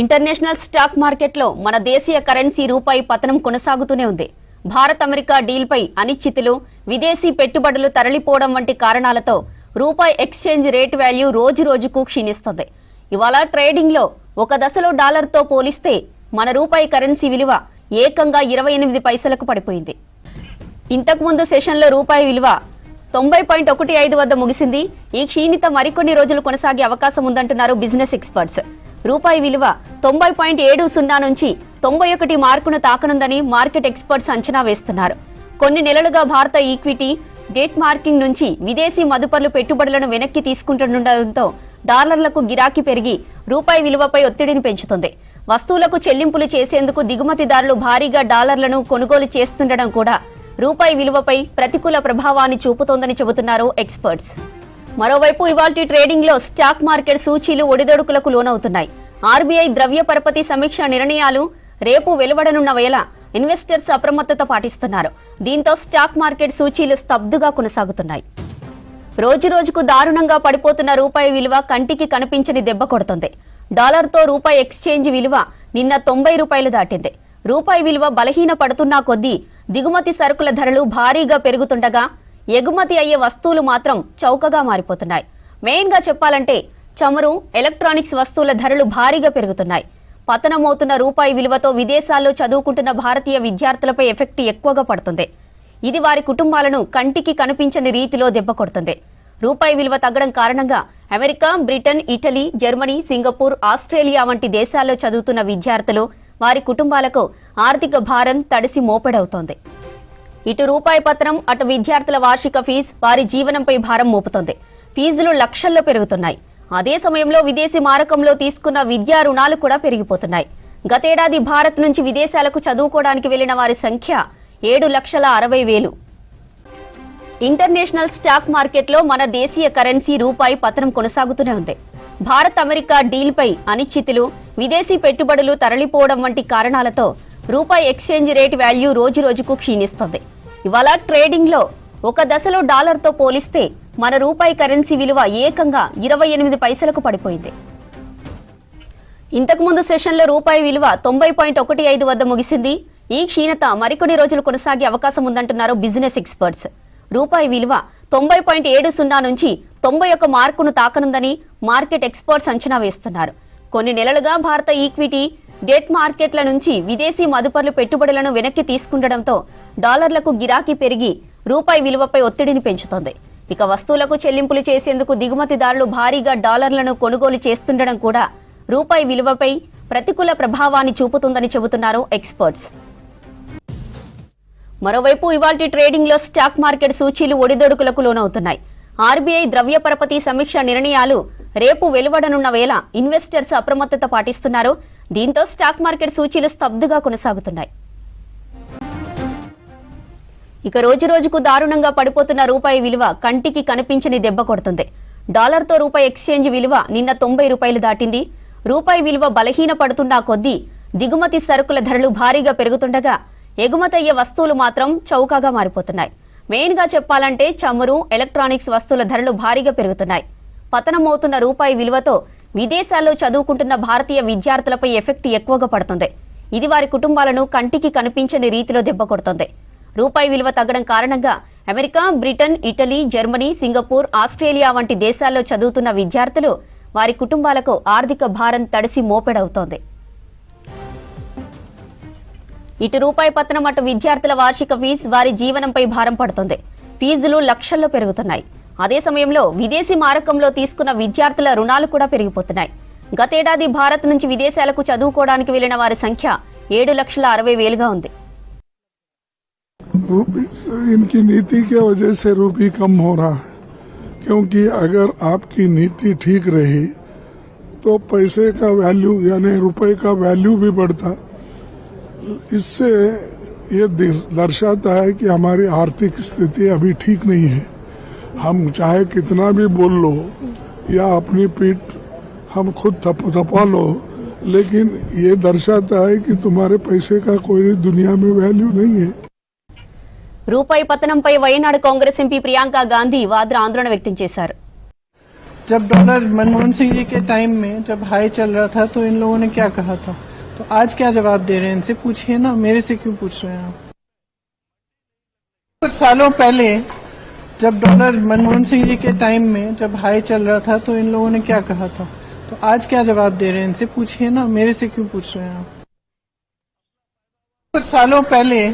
International stock మార్కెట్లో మన దేశీయ కరెన్సీ రూపాయి పతనం కొనసాగుతూనే ఉంది. భారత్ అమెరికా డీల్పై అనిశ్చితులు విదేశీ పెట్టుబడులు తరలిపోవడం వంటి కారణాలతో రూపాయి ఎక్స్చేంజ్ రేట్ వాల్యూ రోజు రోజుకు క్షీణిస్తుంది. ఇవాళ ట్రేడింగ్లో ఒక దశలో డాలర్తో పోలిస్తే మన రూపాయి కరెన్సీ విలువ ఏకంగా ఇరవై ఎనిమిది పైసలకు పడిపోయింది. ఇంతకుముందు సెషన్లో రూపాయి విలువ తొంభై పాయింట్ ఒకటి ఐదు వద్ద ముగిసింది. ఈ క్షీణిత మరికొన్ని రోజులు కొనసాగే అవకాశం ఉందంటున్నారు బిజినెస్ ఎక్స్పర్ట్స్. రూపాయి విలువ తొంభై పాయింట్ ఏడు సున్నా నుంచి తొంభై ఒకటి మార్కును తాకనుందని మార్కెట్ ఎక్స్పర్ట్స్ అంచనా వేస్తున్నారు. కొన్ని నెలలుగా భారత ఈక్విటీ డేట్ మార్కింగ్ నుంచి విదేశీ మదుపర్లు పెట్టుబడులను వెనక్కి తీసుకుంటుండటంతో డాలర్లకు గిరాకీ పెరిగి రూపాయి విలువపై ఒత్తిడిని పెంచుతుంది. వస్తువులకు చెల్లింపులు చేసేందుకు దిగుమతిదారులు భారీగా డాలర్లను కొనుగోలు చేస్తుండడం కూడా రూపాయి విలువపై ప్రతికూల ప్రభావాన్ని చూపుతోందని చెబుతున్నారు ఎక్స్పర్ట్స్. మరోవైపు ఇవాల్టి ట్రేడింగ్లో స్టాక్ మార్కెట్ సూచీలు ఒడిదొడుకులకు లోనవుతున్నాయి. ఆర్బీఐ ద్రవ్య పరపతి సమీక్ష నిర్ణయాలు రేపు వెలువడనున్న వేళ ఇన్వెస్టర్స్ అప్రమత్తత పాటిస్తున్నారు. దీంతో స్టాక్ మార్కెట్ సూచీలు స్తబ్దుగా కొనసాగుతున్నాయి. రోజు రోజుకు దారుణంగా పడిపోతున్న రూపాయి విలువ కంటికి కనిపించని దెబ్బ కొడుతుంది. డాలర్తో రూపాయి ఎక్స్చేంజ్ విలువ నిన్న తొంభై రూపాయలు దాటింది. రూపాయి విలువ బలహీన పడుతున్నా కొద్దీ దిగుమతి సరుకుల ధరలు భారీగా పెరుగుతుండగా ఎగుమతి అయ్యే వస్తువులు మాత్రం చౌకగా మారిపోతున్నాయి. మెయిన్గా చెప్పాలంటే చమురు ఎలక్ట్రానిక్స్ వస్తువుల ధరలు భారీగా పెరుగుతున్నాయి. పతనమవుతున్న రూపాయి విలువతో విదేశాల్లో చదువుకుంటున్న భారతీయ విద్యార్థులపై ఎఫెక్ట్ ఎక్కువగా పడుతుంది. ఇది వారి కుటుంబాలను కంటికి కనిపించని రీతిలో దెబ్బ కొడుతుంది. రూపాయి విలువ తగ్గడం కారణంగా America Britain Italy Germany Singapore Australia వంటి దేశాల్లో చదువుతున్న విద్యార్థులు వారి కుటుంబాలకు ఆర్థిక భారం తడిసి మోపెడవుతోంది. ఇటు రూపాయి పత్రం అటు విద్యార్థుల వార్షిక ఫీజు వారి జీవనంపై భారం మోపుతోంది. ఫీజులు లక్షల్లో పెరుగుతున్నాయి. అదే సమయంలో విదేశీ మారకంలో తీసుకున్న విద్యా రుణాలు కూడా పెరిగిపోతున్నాయి. గతేడాది భారత్ నుంచి విదేశాలకు చదువుకోవడానికి వెళ్ళిన వారి సంఖ్య ఏడు లక్షల అరవై వేలు. ఇంటర్నేషనల్ స్టాక్ మార్కెట్లో మన దేశీయ కరెన్సీ రూపాయి పతనం కొనసాగుతూనే ఉంది. భారత్ అమెరికా డీల్పై అనిశ్చితులు విదేశీ పెట్టుబడులు తరలిపోవడం వంటి కారణాలతో రూపాయి ఎక్స్చేంజ్ రేట్ వాల్యూ రోజు రోజుకు క్షీణిస్తోంది. ఇవాళ ట్రేడింగ్లో ఒక దశలో డాలర్తో పోలిస్తే మన రూపాయి కరెన్సీ విలువ ఏకంగా ఇరవై ఎనిమిది పైసలకు పడిపోయింది. ఇంతకుముందు సెషన్లో రూపాయి విలువ తొంభై పాయింట్ ఒకటి ఐదు వద్ద ముగిసింది. ఈ క్షీణత మరికొన్ని రోజులు కొనసాగే అవకాశం ఉందంటున్నారు బిజినెస్ ఎక్స్పర్ట్స్. రూపాయి విలువ తొంభై పాయింట్ ఏడు సున్నా నుంచి తొంభై ఒక్క మార్కును తాకనుందని మార్కెట్ ఎక్స్పర్ట్స్ అంచనా వేస్తున్నారు. కొన్ని నెలలుగా భారత ఈక్విటీ డెట్ మార్కెట్ల నుంచి విదేశీ మదుపర్లు పెట్టుబడులను వెనక్కి తీసుకుండడంతో డాలర్లకు గిరాకీ పెరిగి రూపాయి విలువపై ఒత్తిడిని పెంచుతోంది. ఇక వస్తువులకు చెల్లింపులు చేసేందుకు దిగుమతిదారులు భారీగా డాలర్లను కొనుగోలు చేస్తుండడం కూడా రూపాయి విలువపై ప్రతికూల ప్రభావాన్ని చూపుతుందని చెబుతున్నారు ఎక్స్పర్ట్స్. మరోవైపు ఇవాల్టి ట్రేడింగ్లో స్టాక్ మార్కెట్ సూచీలు ఒడిదొడుకులకు లోనవుతున్నాయి. ఆర్బీఐ ద్రవ్య పరపతి సమీక్ష నిర్ణయాలు రేపు వెలువడనున్న వేళ ఇన్వెస్టర్స్ అప్రమత్తత పాటిస్తున్నారు. దీంతో స్టాక్ మార్కెట్ సూచీలు స్తబ్దుగా కొనసాగుతున్నాయి. ఇక రోజు రోజుకు దారుణంగా పడిపోతున్న రూపాయి విలువ కంటికి కనిపించని దెబ్బ కొడుతుంది. డాలర్తో రూపాయి ఎక్స్చేంజ్ విలువ నిన్న తొంభై రూపాయలు దాటింది. రూపాయి విలువ బలహీన పడుతున్నా కొద్దీ దిగుమతి సరుకుల ధరలు భారీగా పెరుగుతుండగా ఎగుమతయ్యే వస్తువులు మాత్రం చౌకగా మారిపోతున్నాయి. మెయిన్గా చెప్పాలంటే చమురు ఎలక్ట్రానిక్స్ వస్తువుల ధరలు భారీగా పెరుగుతున్నాయి. పతనమవుతున్న రూపాయి విలువతో విదేశాల్లో చదువుకుంటున్న భారతీయ విద్యార్థులపై ఎఫెక్ట్ ఎక్కువగా పడుతుంది. ఇది వారి కుటుంబాలను కంటికి కనిపించని రీతిలో దెబ్బ కొడుతుంది. రూపాయి విలువ తగ్గడం కారణంగా America Britain Italy Germany Singapore Australia వంటి దేశాల్లో చదువుతున్న విద్యార్థులు వారి కుటుంబాలకు ఆర్థిక భారం తడిసి మోపెడవుతోంది. ఇటు రూపాయి పతనం అటు విద్యార్థుల వార్షిక ఫీజు వారి జీవనంపై భారం పడుతుంది. ఫీజులు లక్షల్లో పెరుగుతున్నాయి. అదే సమయంలో విదేశీ మారకంలో తీసుకున్న విద్యార్థుల రుణాలు కూడా పెరిగిపోతున్నాయి గతేడాది భారత్ నుంచి విదేశాలకు చదువుకోవడానికి వెళ్లిన వారి సంఖ్య ఏడు లక్షల అరవై వేలుగా ఉంది रूपी इनकी नीति के वजह से रूपी कम हो रहा है क्योंकि अगर आपकी नीति ठीक रही तो पैसे का वैल्यू यानी रुपए का वैल्यू भी बढ़ता इससे ये दिस- दर्शाता है कि हमारी आर्थिक स्थिति अभी ठीक नहीं है हम चाहे कितना भी बोल लो या अपनी पीठ हम खुद थप थपा लो लेकिन ये दर्शाता है कि तुम्हारे पैसे का कोई दुनिया में वैल्यू नहीं है రూపాయి పతనంపై వయనాడు కాంగ్రెస్ ఎంపీ ప్రియాంక గాంధీ వాద్ర ఆందోళన వ్యక్తం చేశారు जब डॉलर मनमोहन सिंह जी के टाइम में जब हाई चल रहा था तो इन लोगों ने क्या कहा था तो आज क्या जवाब दे रहे हैं इनसे पूछिए ना मेरे से क्यों पूछ रहे हैं आप कुछ सालों पहले जब डॉलर मनमोहन सिंह जी के टाइम में जब हाई चल रहा था तो इन लोगों ने क्या कहा था? तो आज क्या जवाब दे रहे हैं? इनसे पूछिए ना, मेरे से क्यों पूछ रहे हैं आप? कुछ सालों पहले,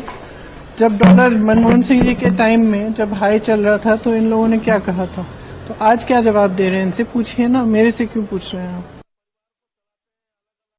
जब डॉलर मनमोहन सिंह जी के टाइम में जब हाई चल रहा था तो इन लोगों ने क्या कहा था? तो आज क्या जवाब दे रहे हैं? इनसे पूछिए ना, मेरे से क्यों पूछ रहे हैं आप?